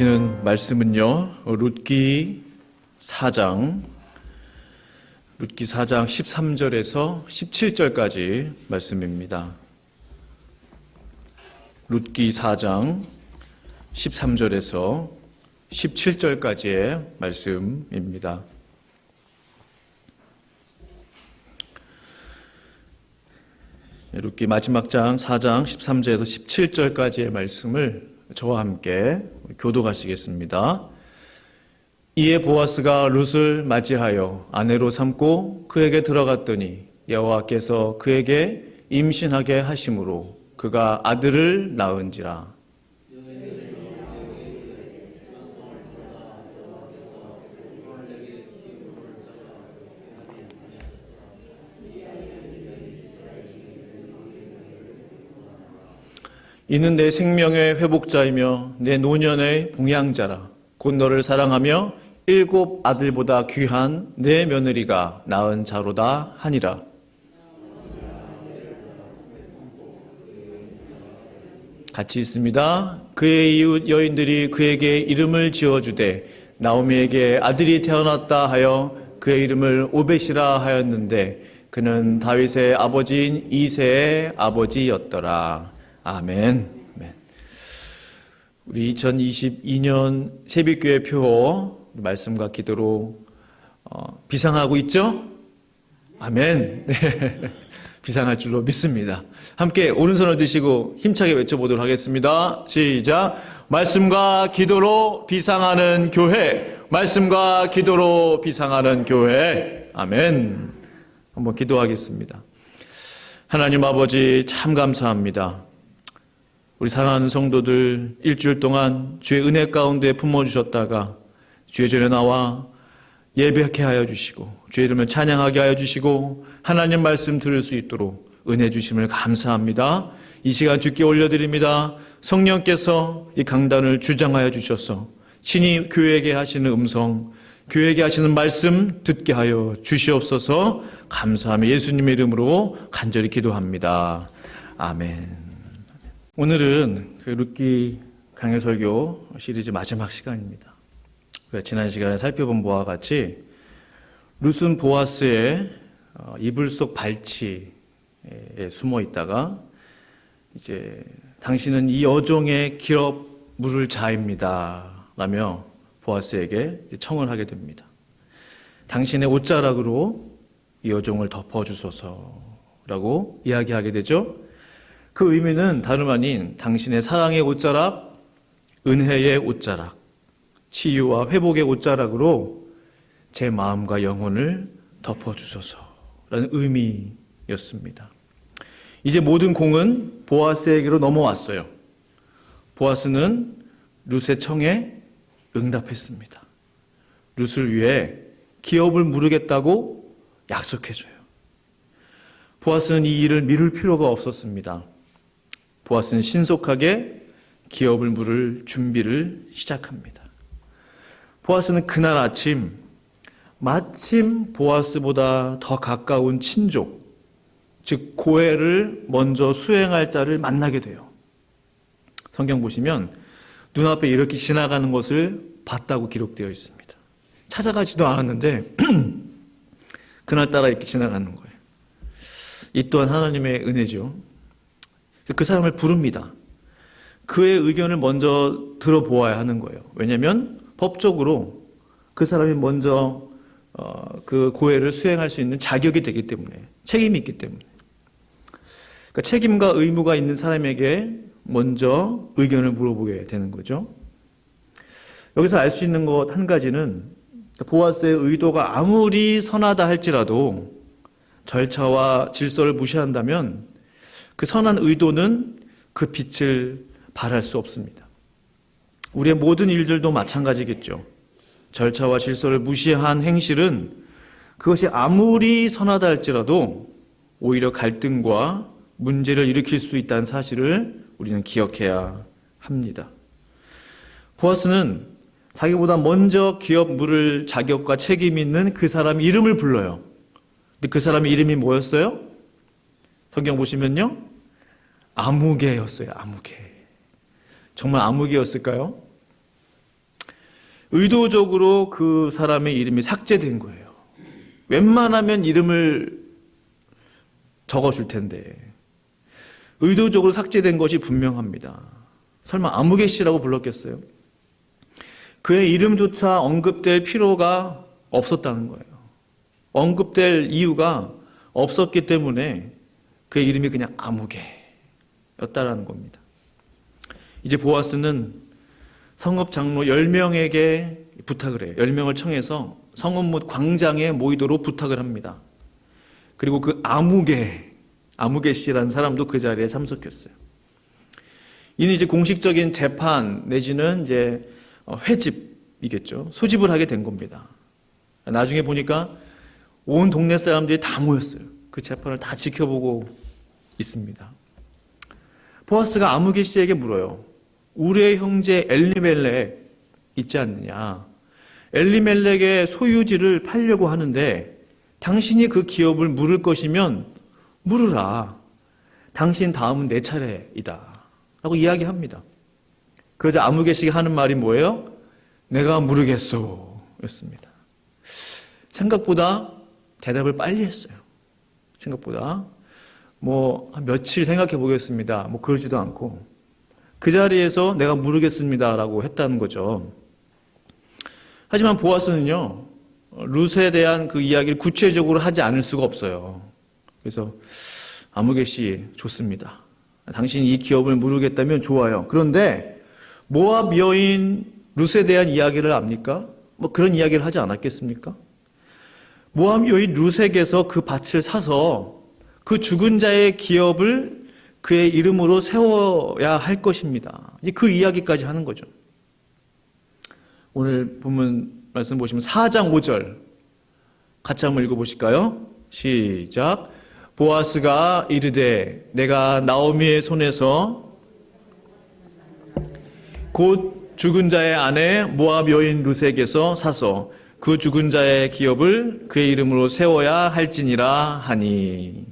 주시는 말씀은요. 룻기 4장 룻기 4장 13절에서 17절까지 말씀입니다. 룻기 4장 13절에서 17절까지의 말씀입니다. 룻기 마지막 장 4장 13절에서 17절까지의 말씀을 저와 함께 교도하시겠습니다. 이에 보아스가 룻을 맞이하여 아내로 삼고 그에게 들어갔더니 여호와께서 그에게 임신하게 하심으로 그가 아들을 낳은지라. 이는 내 생명의 회복자이며 내 노년의 봉양자라. 곧 너를 사랑하며 일곱 아들보다 귀한 내 며느리가 낳은 자로다 하니라. 같이 있습니다. 그의 이웃 여인들이 그에게 이름을 지어주되 나오미에게 아들이 태어났다 하여 그의 이름을 오벳이라 하였는데 그는 다윗의 아버지인 이세의 아버지였더라. 아멘. 우리 2022년 세빛교회 표 말씀과 기도로 어, 비상하고 있죠? 아멘. 네. 비상할 줄로 믿습니다. 함께 오른손을 드시고 힘차게 외쳐보도록 하겠습니다. 시작. 말씀과 기도로 비상하는 교회. 말씀과 기도로 비상하는 교회. 아멘. 한번 기도하겠습니다. 하나님 아버지 참 감사합니다. 우리 사랑하는 성도들 일주일 동안 주의 은혜 가운데 품어주셨다가 주의 전에 나와 예배하게 하여 주시고 주의 이름을 찬양하게 하여 주시고 하나님 말씀 들을 수 있도록 은혜 주심을 감사합니다. 이 시간 주께 올려드립니다. 성령께서 이 강단을 주장하여 주셔서 친히 교회에게 하시는 음성, 교회에게 하시는 말씀 듣게 하여 주시옵소서 감사하며 예수님의 이름으로 간절히 기도합니다. 아멘. 오늘은 그 룻기 강해설교 시리즈 마지막 시간입니다. 지난 시간에 살펴본 바와 같이 룻은 보아스의 어, 이불 속 발치에 숨어 있다가 이제 당신은 이 여종의 기업 물을 자입니다. 라며 보아스에게 청을 하게 됩니다. 당신의 옷자락으로 이 여종을 덮어주소서라고 이야기하게 되죠. 그 의미는 다름 아닌 당신의 사랑의 옷자락, 은혜의 옷자락, 치유와 회복의 옷자락으로 제 마음과 영혼을 덮어주소서라는 의미였습니다. 이제 모든 공은 보아스에게로 넘어왔어요. 보아스는 룻의 청에 응답했습니다. 룻을 위해 기업을 물으겠다고 약속해줘요. 보아스는 이 일을 미룰 필요가 없었습니다. 보아스는 신속하게 기업을 물을 준비를 시작합니다. 보아스는 그날 아침 마침 보아스보다 더 가까운 친족, 즉 고해를 먼저 수행할 자를 만나게 돼요. 성경 보시면 눈앞에 이렇게 지나가는 것을 봤다고 기록되어 있습니다. 찾아가지도 않았는데 그날따라 이렇게 지나가는 거예요. 이 또한 하나님의 은혜죠. 그 사람을 부릅니다. 그의 의견을 먼저 들어보아야 하는 거예요. 왜냐하면 법적으로 그 사람이 먼저 어, 그 고해를 수행할 수 있는 자격이 되기 때문에 책임이 있기 때문에 그러니까 책임과 의무가 있는 사람에게 먼저 의견을 물어보게 되는 거죠. 여기서 알 수 있는 것 한 가지는 보아스의 의도가 아무리 선하다 할지라도 절차와 질서를 무시한다면 그 선한 의도는 그 빛을 발할 수 없습니다. 우리의 모든 일들도 마찬가지겠죠. 절차와 질서를 무시한 행실은 그것이 아무리 선하다 할지라도 오히려 갈등과 문제를 일으킬 수 있다는 사실을 우리는 기억해야 합니다. 보아스는 자기보다 먼저 기업 물을 자격과 책임 있는 그 사람 이름을 불러요. 근데 그 사람의 이름이 뭐였어요? 성경 보시면요. 아무개였어요. 아무개. 정말 암흑이었을까요? 의도적으로 그 사람의 이름이 삭제된 거예요. 웬만하면 이름을 적어줄 텐데 의도적으로 삭제된 것이 분명합니다. 설마 아무개 씨라고 불렀겠어요? 그의 이름조차 언급될 필요가 없었다는 거예요. 언급될 이유가 없었기 때문에 그의 이름이 그냥 아무개 였다라는 겁니다. 이제 보아스는 성읍 장로 10명에게 부탁을 해요. 10명을 청해서 성읍 못 광장에 모이도록 부탁을 합니다. 그리고 그 아무개, 아무개 씨라는 사람도 그 자리에 참석했어요. 이는 이제 공식적인 재판 내지는 이제 어, 회집이겠죠. 소집을 하게 된 겁니다. 나중에 보니까 온 동네 사람들이 다 모였어요. 그 재판을 다 지켜보고 있습니다. 보아스가 아무개 씨에게 물어요. 우리의 형제 엘리멜렉 있지 않느냐? 엘리멜렉의 소유지를 팔려고 하는데 당신이 그 기업을 물을 것이면 물으라. 당신 다음은 내 차례이다. 라고 이야기합니다. 그러자 아무개씨가 하는 말이 뭐예요? 내가 모르겠소. 였습니다. 생각보다 대답을 빨리 했어요. 생각보다. 뭐, 한 며칠 생각해 보겠습니다. 뭐, 그러지도 않고. 그 자리에서 내가 모르겠습니다. 라고 했다는 거죠. 하지만 보아스는요, 룻에 대한 그 이야기를 구체적으로 하지 않을 수가 없어요. 그래서, 아무개 씨, 좋습니다. 당신이 이 기업을 모르겠다면 좋아요. 그런데, 모압 여인 룻에 대한 이야기를 압니까? 뭐 그런 이야기를 하지 않았겠습니까? 모압 여인 룻에게서 그 밭을 사서 그 죽은 자의 기업을 그의 이름으로 세워야 할 것입니다. 이제 그 이야기까지 하는 거죠. 오늘 본문 말씀 보시면 4장 5절 같이 한번 읽어보실까요? 시작. 보아스가 이르되 내가 나오미의 손에서 곧 죽은 자의 아내 모압 여인 루색에서 사서 그 죽은 자의 기업을 그의 이름으로 세워야 할지니라 하니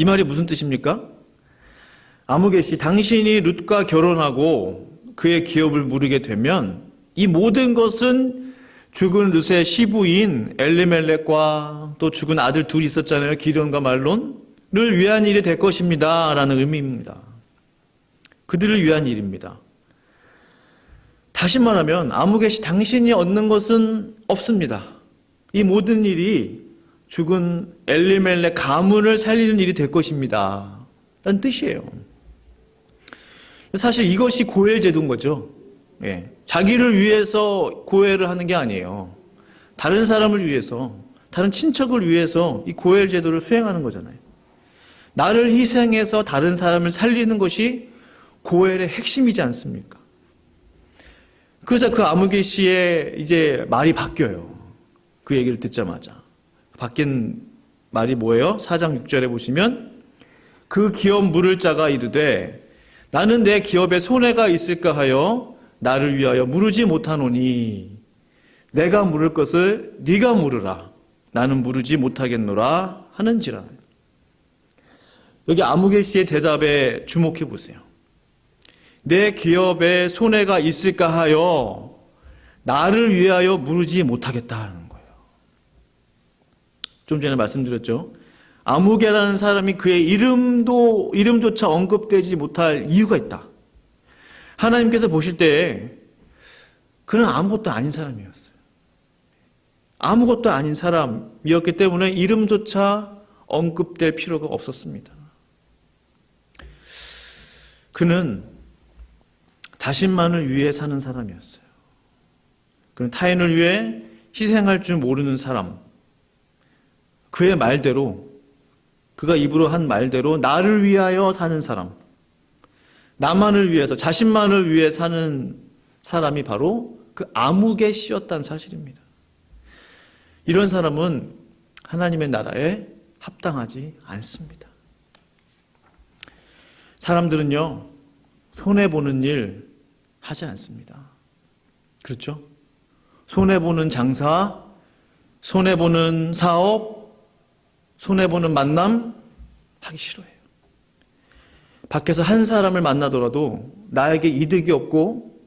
이 말이 무슨 뜻입니까? 아무개시 당신이 룻과 결혼하고 그의 기업을 물게 되면 이 모든 것은 죽은 룻의 시부인 엘리멜렉과 또 죽은 아들 둘이 있었잖아요. 기련과 말론을 위한 일이 될 것입니다. 라는 의미입니다. 그들을 위한 일입니다. 다시 말하면 아무개시 당신이 얻는 것은 없습니다. 이 모든 일이 죽은 엘리멜렉 가문을 살리는 일이 될 것입니다. 라는 뜻이에요. 사실 이것이 고엘 제도인 거죠. 예. 자기를 위해서 고엘을 하는 게 아니에요. 다른 사람을 위해서, 다른 친척을 위해서 이 고엘 제도를 수행하는 거잖아요. 나를 희생해서 다른 사람을 살리는 것이 고엘의 핵심이지 않습니까? 그러자 그 아무개 씨의 이제 말이 바뀌어요. 그 얘기를 듣자마자. 바뀐 말이 뭐예요? 4장 6절에 보시면 그 기업 물을 자가 이르되 나는 내 기업에 손해가 있을까 하여 나를 위하여 물으지 못하노니 내가 물을 것을 네가 물으라 나는 물으지 못하겠노라 하는지라 여기 아무개 씨의 대답에 주목해 보세요. 내 기업에 손해가 있을까 하여 나를 위하여 물으지 못하겠다는 거예요. 좀 전에 말씀드렸죠. 아무개라는 사람이 그의 이름도 이름조차 언급되지 못할 이유가 있다. 하나님께서 보실 때 그는 아무것도 아닌 사람이었어요. 아무것도 아닌 사람이었기 때문에 이름조차 언급될 필요가 없었습니다. 그는 자신만을 위해 사는 사람이었어요. 그는 타인을 위해 희생할 줄 모르는 사람. 그의 말대로, 그가 입으로 한 말대로 나를 위하여 사는 사람. 나만을 위해서, 자신만을 위해 사는 사람이 바로 그 암흑의 씨였다는 사실입니다. 이런 사람은 하나님의 나라에 합당하지 않습니다. 사람들은요, 손해보는 일 하지 않습니다. 그렇죠? 손해보는 장사, 손해보는 사업, 손해보는 만남 하기 싫어해요. 밖에서 한 사람을 만나더라도 나에게 이득이 없고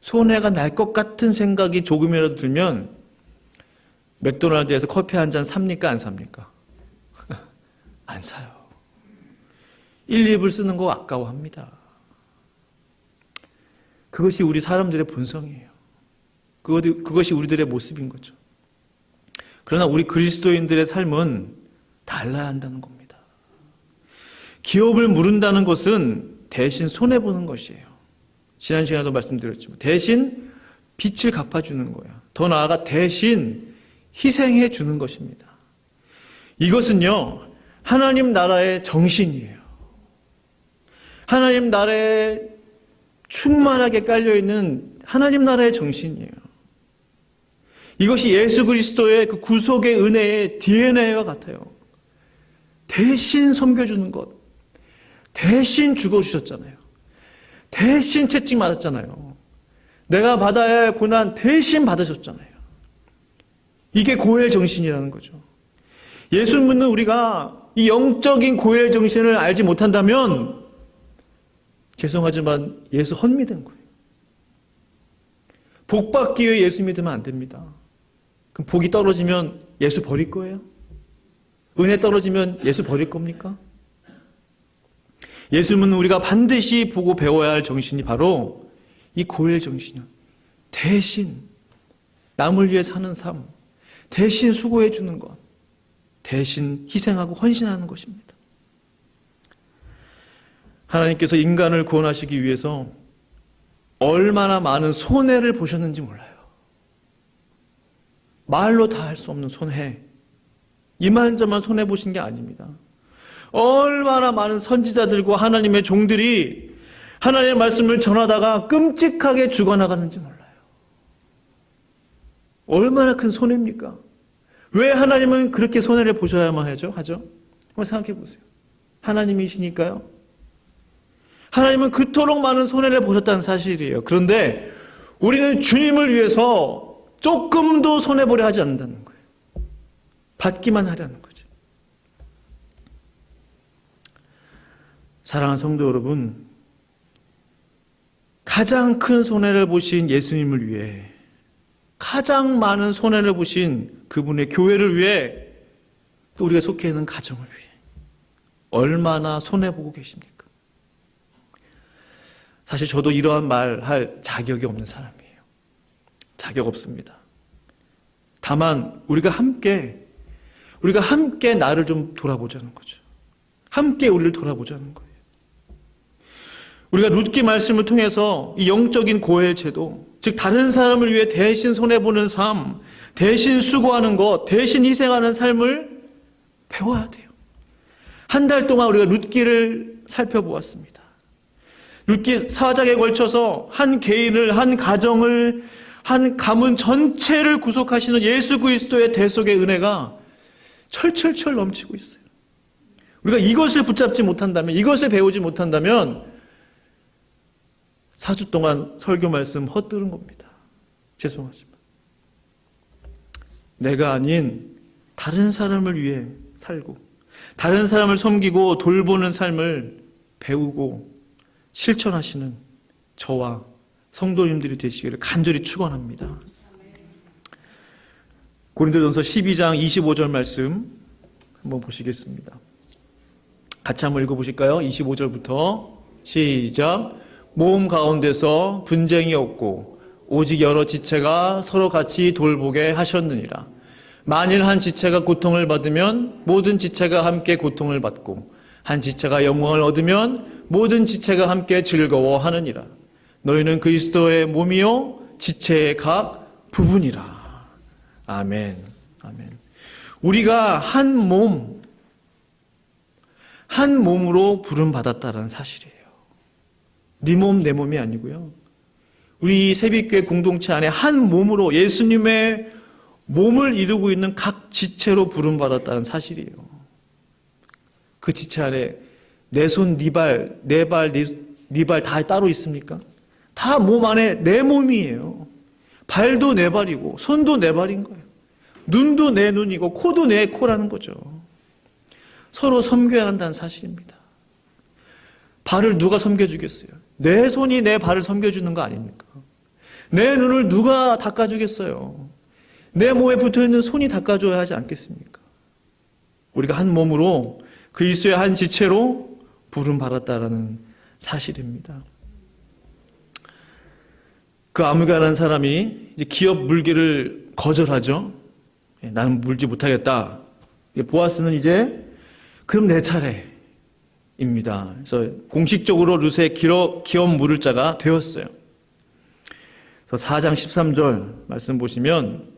손해가 날 것 같은 생각이 조금이라도 들면 맥도날드에서 커피 한 잔 삽니까 안 삽니까? 안 사요. 1, 2불 쓰는 거 아까워합니다. 그것이 우리 사람들의 본성이에요. 그것- 그것이 우리들의 모습인 거죠. 그러나 우리 그리스도인들의 삶은 달라야 한다는 겁니다. 기업을 물은다는 것은 대신 손해보는 것이에요. 지난 시간에도 말씀드렸지만 대신 빚을 갚아주는 거야. 더 나아가 대신 희생해 주는 것입니다. 이것은요, 하나님 나라의 정신이에요. 하나님 나라에 충만하게 깔려있는 하나님 나라의 정신이에요. 이것이 예수 그리스도의 그 구속의 은혜의 DNA와 같아요. 대신 섬겨주는 것. 대신 죽어주셨잖아요. 대신 채찍 맞았잖아요. 내가 받아야 할 고난 대신 받으셨잖아요. 이게 고엘 정신이라는 거죠. 예수 믿는 우리가 이 영적인 고엘 정신을 알지 못한다면 죄송하지만 예수 헛믿은 거예요. 복 받기 위해 예수 믿으면 안 됩니다. 그럼 복이 떨어지면 예수 버릴 거예요? 은혜 떨어지면 예수 버릴 겁니까? 예수님은 우리가 반드시 보고 배워야 할 정신이 바로 이 고엘 정신이요. 대신 남을 위해 사는 삶, 대신 수고해 주는 것, 대신 희생하고 헌신하는 것입니다. 하나님께서 인간을 구원하시기 위해서 얼마나 많은 손해를 보셨는지 몰라요. 말로 다 할 수 없는 손해. 이만저만 손해 보신 게 아닙니다. 얼마나 많은 선지자들과 하나님의 종들이 하나님의 말씀을 전하다가 끔찍하게 죽어나가는지 몰라요. 얼마나 큰 손해입니까? 왜 하나님은 그렇게 손해를 보셔야만 하죠? 하죠? 한번 생각해 보세요. 하나님이시니까요. 하나님은 그토록 많은 손해를 보셨다는 사실이에요. 그런데 우리는 주님을 위해서 조금도 손해보려 하지 않는다는 거예요. 받기만 하려는 거죠. 사랑하는 성도 여러분, 가장 큰 손해를 보신 예수님을 위해 가장 많은 손해를 보신 그분의 교회를 위해 또 우리가 속해 있는 가정을 위해 얼마나 손해보고 계십니까? 사실 저도 이러한 말 할 자격이 없는 사람이에요. 자격 없습니다. 다만 우리가 함께 우리가 함께 나를 좀 돌아보자는 거죠. 함께 우리를 돌아보자는 거예요. 우리가 룻기 말씀을 통해서 이 영적인 고해 제도, 즉 다른 사람을 위해 대신 손해 보는 삶, 대신 수고하는 것, 대신 희생하는 삶을 배워야 돼요. 한 달 동안 우리가 룻기를 살펴보았습니다. 룻기 사장에 걸쳐서 한 개인을, 한 가정을, 한 가문 전체를 구속하시는 예수 그리스도의 대속의 은혜가 철철철 넘치고 있어요. 우리가 이것을 붙잡지 못한다면, 이것을 배우지 못한다면, 4주 동안 설교 말씀 헛들은 겁니다. 죄송하지만. 내가 아닌 다른 사람을 위해 살고, 다른 사람을 섬기고 돌보는 삶을 배우고 실천하시는 저와 성도님들이 되시기를 간절히 축원합니다. 고린도전서 12장 25절 말씀 한번 보시겠습니다. 같이 한번 읽어보실까요? 25절부터 시작. 모험 가운데서 분쟁이 없고 오직 여러 지체가 서로 같이 돌보게 하셨느니라. 만일 한 지체가 고통을 받으면 모든 지체가 함께 고통을 받고 한 지체가 영광을 얻으면 모든 지체가 함께 즐거워하느니라. 너희는 그리스도의 몸이요 지체의 각 부분이라. 아멘. 아멘. 우리가 한 몸, 한 몸으로 부름 받았다라는 사실이에요. 네 몸, 내 몸이 아니고요. 우리 세빛교회 공동체 안에 한 몸으로 예수님의 몸을 이루고 있는 각 지체로 부름 받았다는 사실이에요. 그 지체 안에 내 손, 네 발, 내 발, 네 발 다 따로 있습니까? 다 몸 안에 내 몸이에요. 발도 내 발이고 손도 내 발인 거예요. 눈도 내 눈이고 코도 내 코라는 거죠. 서로 섬겨야 한다는 사실입니다. 발을 누가 섬겨주겠어요? 내 손이 내 발을 섬겨주는 거 아닙니까? 내 눈을 누가 닦아주겠어요? 내 몸에 붙어 있는 손이 닦아줘야 하지 않겠습니까? 우리가 한 몸으로 그리스도의 한 지체로 부름 받았다라는 사실입니다. 그 아무가라는 사람이 이제 기업 물기를 거절하죠. 예, 나는 물지 못하겠다. 예, 보아스는 이제 그럼 내 차례입니다. 그래서 공식적으로 루세 기업, 기업 물을 자가 되었어요. 그래서 4장 13절 말씀 보시면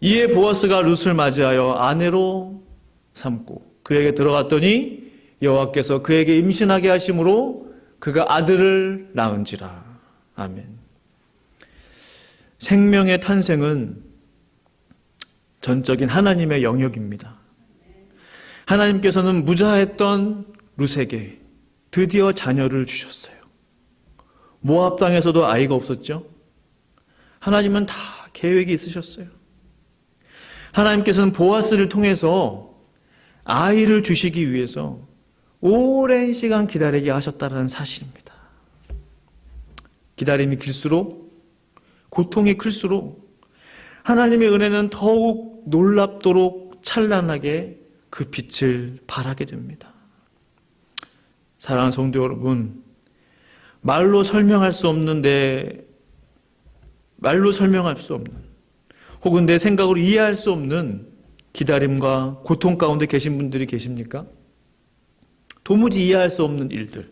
이에 보아스가 룻을 맞이하여 아내로 삼고 그에게 들어갔더니 여호와께서 그에게 임신하게 하심으로 그가 아들을 낳은지라. 아멘. 생명의 탄생은 전적인 하나님의 영역입니다. 하나님께서는 무자했던 룻에게 드디어 자녀를 주셨어요. 모압 땅에서도 아이가 없었죠. 하나님은 다 계획이 있으셨어요. 하나님께서는 보아스를 통해서 아이를 주시기 위해서 오랜 시간 기다리게 하셨다는 사실입니다. 기다림이 길수록 고통이 클수록 하나님의 은혜는 더욱 놀랍도록 찬란하게 그 빛을 발하게 됩니다. 사랑하는 성도 여러분, 말로 설명할 수 없는 내 말로 설명할 수 없는 혹은 내 생각으로 이해할 수 없는 기다림과 고통 가운데 계신 분들이 계십니까? 도무지 이해할 수 없는 일들,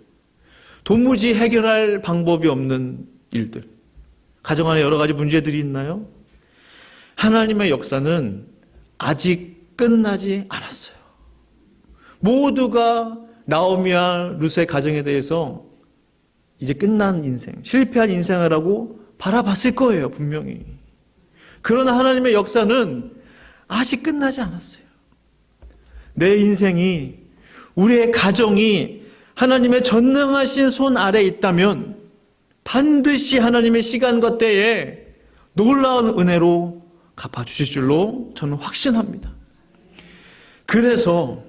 도무지 해결할 방법이 없는 일들, 가정 안에 여러 가지 문제들이 있나요? 하나님의 역사는 아직 끝나지 않았어요. 모두가 나오미와 룻의 가정에 대해서 이제 끝난 인생, 실패한 인생을 하고 바라봤을 거예요, 분명히. 그러나 하나님의 역사는 아직 끝나지 않았어요. 내 인생이, 우리의 가정이 하나님의 전능하신 손 아래 있다면 반드시 하나님의 시간과 때에 놀라운 은혜로 갚아주실 줄로 저는 확신합니다. 그래서,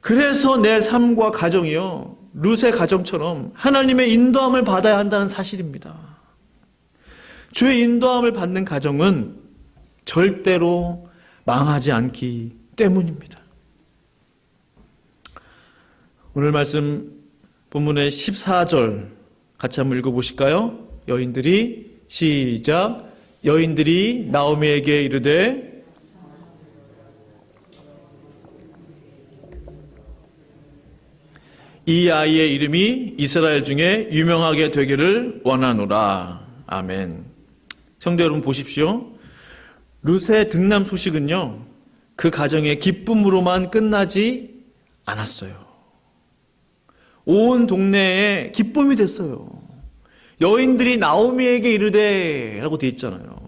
그래서 내 삶과 가정이요, 룻의 가정처럼 하나님의 인도함을 받아야 한다는 사실입니다. 주의 인도함을 받는 가정은 절대로 망하지 않기 때문입니다. 오늘 말씀 본문의 14절 같이 한번 읽어보실까요? 여인들이 시작 여인들이 나오미에게 이르되 이 아이의 이름이 이스라엘 중에 유명하게 되기를 원하노라. 아멘. 성도 여러분 보십시오. 룻의 등남 소식은요, 그 가정의 기쁨으로만 끝나지 않았어요. 온 동네에 기쁨이 됐어요. 여인들이 나오미에게 이르되 라고 돼 있잖아요.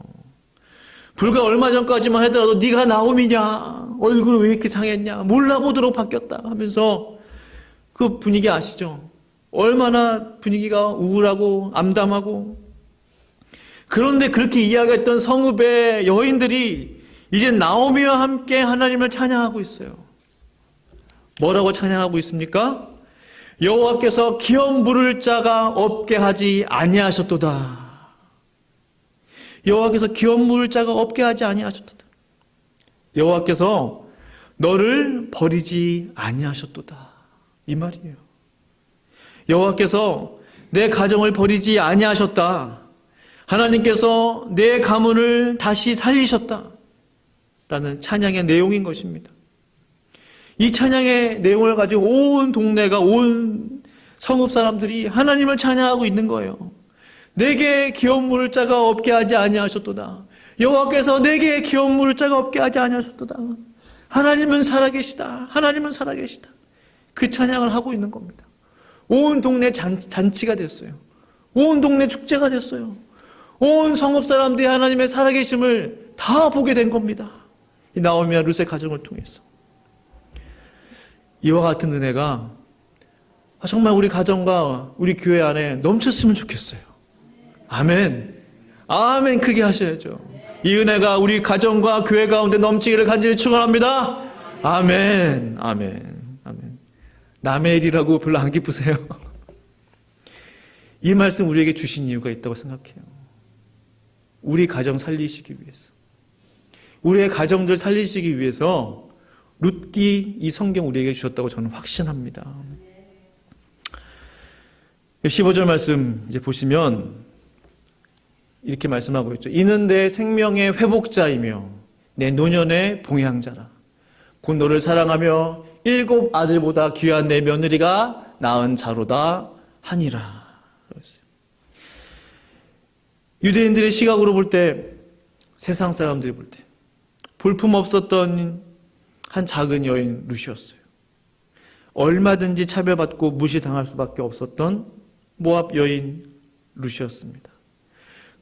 불과 얼마 전까지만 하더라도 네가 나오미냐? 얼굴 왜 이렇게 상했냐? 몰라보도록 바뀌었다 하면서 그 분위기 아시죠? 얼마나 분위기가 우울하고 암담하고 그런데 그렇게 이야기했던 성읍의 여인들이 이제 나오미와 함께 하나님을 찬양하고 있어요. 뭐라고 찬양하고 있습니까? 여호와께서 기업 물을 자가 없게 하지 아니하셨도다. 여호와께서 기업 물을 자가 없게 하지 아니하셨도다. 여호와께서 너를 버리지 아니하셨도다. 이 말이에요. 여호와께서 내 가정을 버리지 아니하셨다. 하나님께서 내 가문을 다시 살리셨다. 라는 찬양의 내용인 것입니다. 이 찬양의 내용을 가지고 온 동네가 온 성읍 사람들이 하나님을 찬양하고 있는 거예요. 내게 기업 물을 자가 없게 하지 아니하셨도다. 여호와께서 내게 기업 물을 자가 없게 하지 아니하셨도다. 하나님은 살아계시다. 하나님은 살아계시다. 그 찬양을 하고 있는 겁니다. 온 동네 잔, 잔치가 됐어요. 온 동네 축제가 됐어요. 온 성읍 사람들이 하나님의 살아계심을 다 보게 된 겁니다. 이 나오미와 룻의 가정을 통해서. 이와 같은 은혜가 정말 우리 가정과 우리 교회 안에 넘쳤으면 좋겠어요. 아멘. 아멘. 크게 하셔야죠. 이 은혜가 우리 가정과 교회 가운데 넘치기를 간절히 축원합니다. 아멘. 아멘. 아멘. 남의 일이라고 별로 안 기쁘세요? 이 말씀 우리에게 주신 이유가 있다고 생각해요. 우리 가정 살리시기 위해서. 우리의 가정들 살리시기 위해서 룻기 이 성경 우리에게 주셨다고 저는 확신합니다. 15절 말씀 이제 보시면 이렇게 말씀하고 있죠. 이는 내 생명의 회복자이며 내 노년의 봉양자라. 곧 너를 사랑하며 일곱 아들보다 귀한 내 며느리가 낳은 자로다 하니라. 유대인들의 시각으로 볼 때, 세상 사람들이 볼 때, 볼품 없었던 한 작은 여인 루시였어요. 얼마든지 차별받고 무시당할 수밖에 없었던 모압 여인 루시였습니다.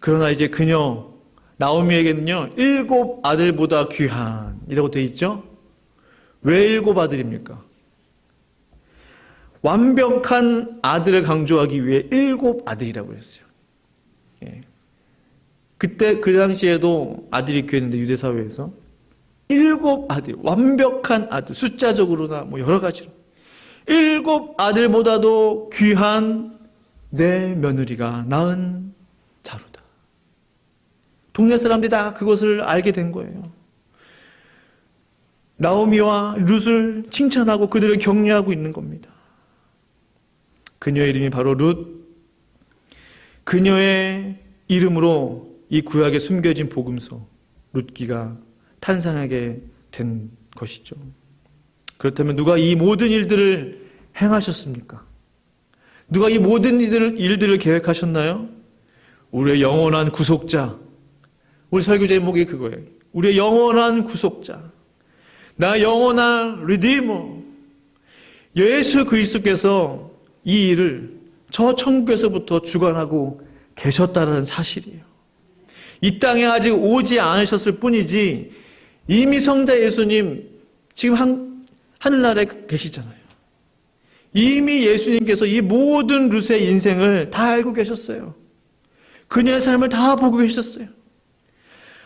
그러나 이제 그녀 나오미에게는요 일곱 아들보다 귀한 이라고 돼 있죠. 왜 일곱 아들입니까? 완벽한 아들을 강조하기 위해 일곱 아들이라고 했어요. 예. 그때 그 당시에도 아들이 귀했는데 유대 사회에서 일곱 아들, 완벽한 아들, 숫자적으로나 뭐 여러 가지로 일곱 아들보다도 귀한 내 며느리가 낳은 자로다. 동네 사람들이 다 그것을 알게 된 거예요. 나오미와 룻을 칭찬하고 그들을 격려하고 있는 겁니다. 그녀의 이름이 바로 룻. 그녀의 이름으로 이 구약에 숨겨진 복음서 룻기가 탄생하게 된 것이죠. 그렇다면 누가 이 모든 일들을 행하셨습니까? 누가 이 모든 일들을, 일들을 계획하셨나요? 우리의 영원한 구속자. 우리 설교 제목이 그거예요. 우리의 영원한 구속자. 나 영원한 리디머. 예수 그리스도께서 이 일을 저 천국에서부터 주관하고 계셨다는 사실이에요. 이 땅에 아직 오지 않으셨을 뿐이지 이미 성자 예수님 지금 한, 하늘나라에 계시잖아요. 이미 예수님께서 이 모든 루스의 인생을 다 알고 계셨어요. 그녀의 삶을 다 보고 계셨어요.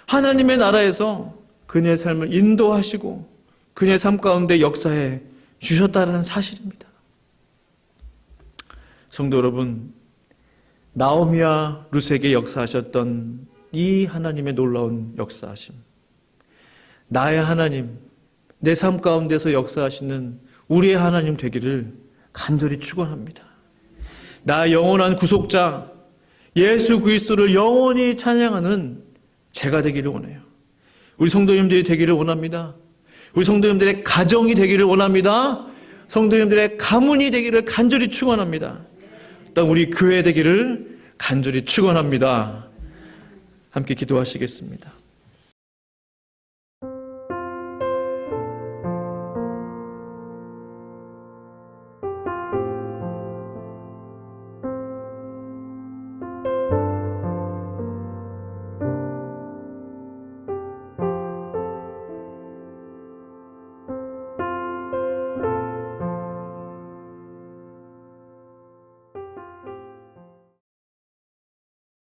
하나님의 나라에서 그녀의 삶을 인도하시고 그녀의 삶 가운데 역사해 주셨다는 사실입니다. 성도 여러분, 나오미와 루스에게 역사하셨던 이 하나님의 놀라운 역사하심. 나의 하나님, 내 삶 가운데서 역사하시는 우리의 하나님 되기를 간절히 축원합니다. 나 영원한 구속자 예수 그리스도를 영원히 찬양하는 제가 되기를 원해요. 우리 성도님들이 되기를 원합니다. 우리 성도님들의 가정이 되기를 원합니다. 성도님들의 가문이 되기를 간절히 축원합니다. 또 우리 교회 되기를 간절히 축원합니다. 함께 기도하시겠습니다.